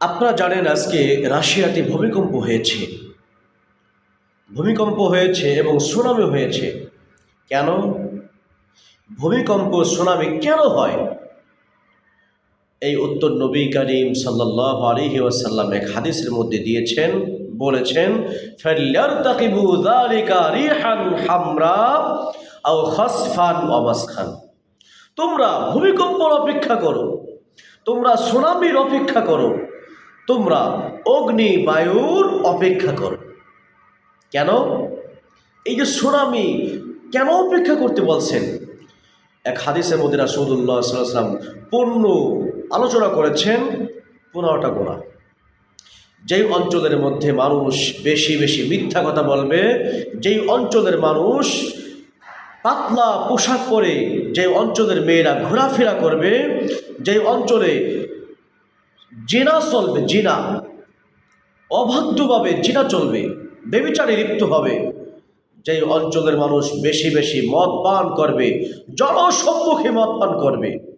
আপনারা জানেন আজকে রাশিয়াতে ভূমিকম্প হয়েছে। ভূমিকম্প হয়েছে এবং সুনামি হয়েছে। কেন? ভূমিকম্প, সুনামি কেন হয়? এই উত্তর নবী করিম সাল্লাহ আলহি ওয়াসাল্লাম এক হাদিসের মধ্যে দিয়েছেন, বলেছেন তোমরা ভূমিকম্পর অপেক্ষা করো। তোমরা সুনামির অপেক্ষা করো। তোমরা অগ্নি বায়ুর অপেক্ষা করো। কেন? এই যে সুনামি কেন অপেক্ষা করতে বলছেন? এক হাদিসের মধ্যে রাসুদুল্লাহ সাল্লাম পূর্ণ আলোচনা করেছেন পনেরোটা গোড়া যেই অঞ্চলের মধ্যে মানুষ বেশি বেশি মিথ্যা কথা বলবে, যেই অঞ্চলের মানুষ পাতলা পোশাক পরে যে অঞ্চলের মেয়েরা ঘোরাফেরা করবে, যেই অঞ্চলে জিনা চলবে, জিনা। অবাধ্যভাবে জিনা চলবে, বেবিচারে লিপ্ত হবে। যেই অঞ্চলের মানুষ বেশি বেশি মদ পান করবে, জনসম্মুখে মদ পান করবে।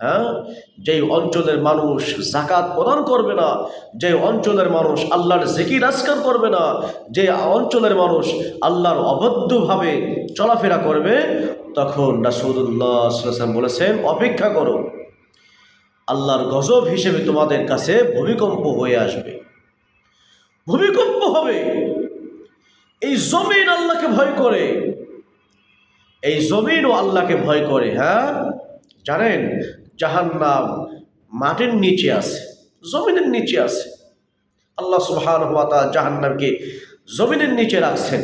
হ্যাঁ? যেই অঞ্চলের মানুষ জাকাত প্রদান করবে না যে অঞ্চলের মানুষ আল্লাহর জিকির আজকার করবে না যে অঞ্চলের মানুষ আল্লাহর অবদ্ধভাবে চলাফেরা করবে, তখন রাসুদুল্লাহ বলেছেন, অপেক্ষা করো। আল্লাহর গজব হিসেবে তোমাদের কাছে ভূমিকম্প হয়ে আসবে। ভূমিকম্প হবে। এই জমিন আল্লাহকে ভয় করে। এই জমিনও আল্লাহকে ভয় করে হ্যাঁ? জানেন জাহান নাম মাটির নিচে আছে, জমিনের নিচে আছে। আল্লাহ সুবহান হওয়া তা জাহান্নামকে জমিনের নিচে রাখছেন।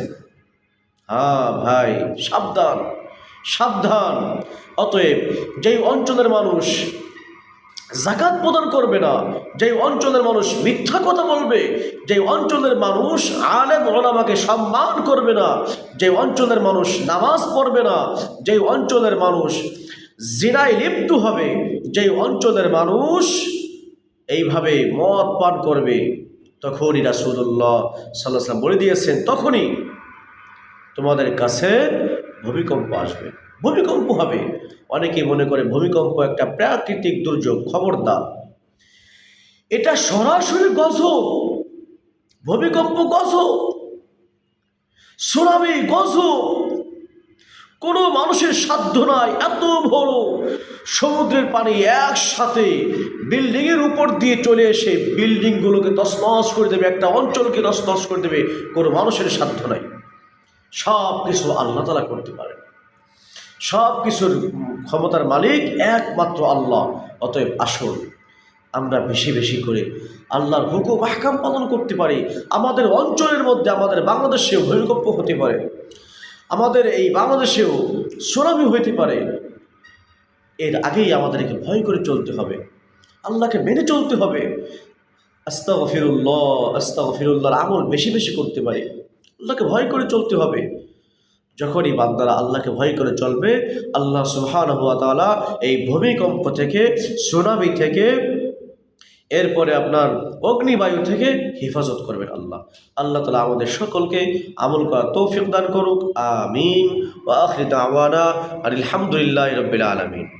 হ্যাঁ ভাই, সাবধান সাবধান। অতএব যেই অঞ্চলের মানুষ জাকাত প্রদান করবে না। যে অঞ্চলের মানুষ মিথ্যা কথা বলবে যে অঞ্চলের মানুষ আলেম ওলামাকে সম্মান করবে না যে অঞ্চলের মানুষ নামাজ পড়বে না যে অঞ্চলের মানুষ জিনায় লিপ্ত হবে যে অঞ্চলের মানুষ এইভাবে মদ পান করবে। তখনই রাসুল্লাহ সাল্লাহ বলে দিয়েছেন, তখনই তোমাদের কাছে ভূমিকম্প আসবে। ভূমিকম্প হবে। অনেকে মনে করে ভূমিকম্প একটা প্রাকৃতিক দুর্যোগ, খবরদার। এটা সরাসরি গজব। ভূমিকম্প গজব। সুনামি গজব। কোনো মানুষের সাধ্য নাই, এত বড়। সমুদ্রের পানি একসাথে বিল্ডিংয়ের উপর দিয়ে চলে এসে বিল্ডিংগুলোকে তসনস করে দেবে, একটা অঞ্চলকে তসনস করে দেবে। কোনো মানুষের সাধ্য নাই। সব কিছু আল্লাহ তালা করতে পারেন। সব কিছুর ক্ষমতার মালিক একমাত্র আল্লাহ, অতএব আসল আমরা বেশি বেশি করে আল্লাহর হুকুম আহকাম পালন করতে পারি। আমাদের অঞ্চলের মধ্যে, আমাদের বাংলাদেশেও ভূমিকম্প হতে পারে। আমাদের এই বাংলাদেশেও সুনামি হইতে পারে। এর আগেই আমাদেরকে ভয় করে চলতে হবে। আল্লাহকে মেনে চলতে হবে। আস্তা গফিরুল্লাহ আস্তা গফিরুল্লাহর আমল বেশি বেশি করতে পারে। আল্লাহকে ভয় করে চলতে হবে। যখনই বান্দারা আল্লাহকে ভয় করে চলবে, আল্লাহ সুহান তালা এই ভূমিকম্প থেকে, সুনামি থেকে, এরপরে আপনার অগ্নিবায়ু থেকে হেফাজত করবেন আল্লাহ। আল্লাহ তালা আমাদের সকলকে আমল করা তৌফিক দান করুক। আমিন। ও আখরি আর আলহামদুলিল্লাহ রবিল আলমিন।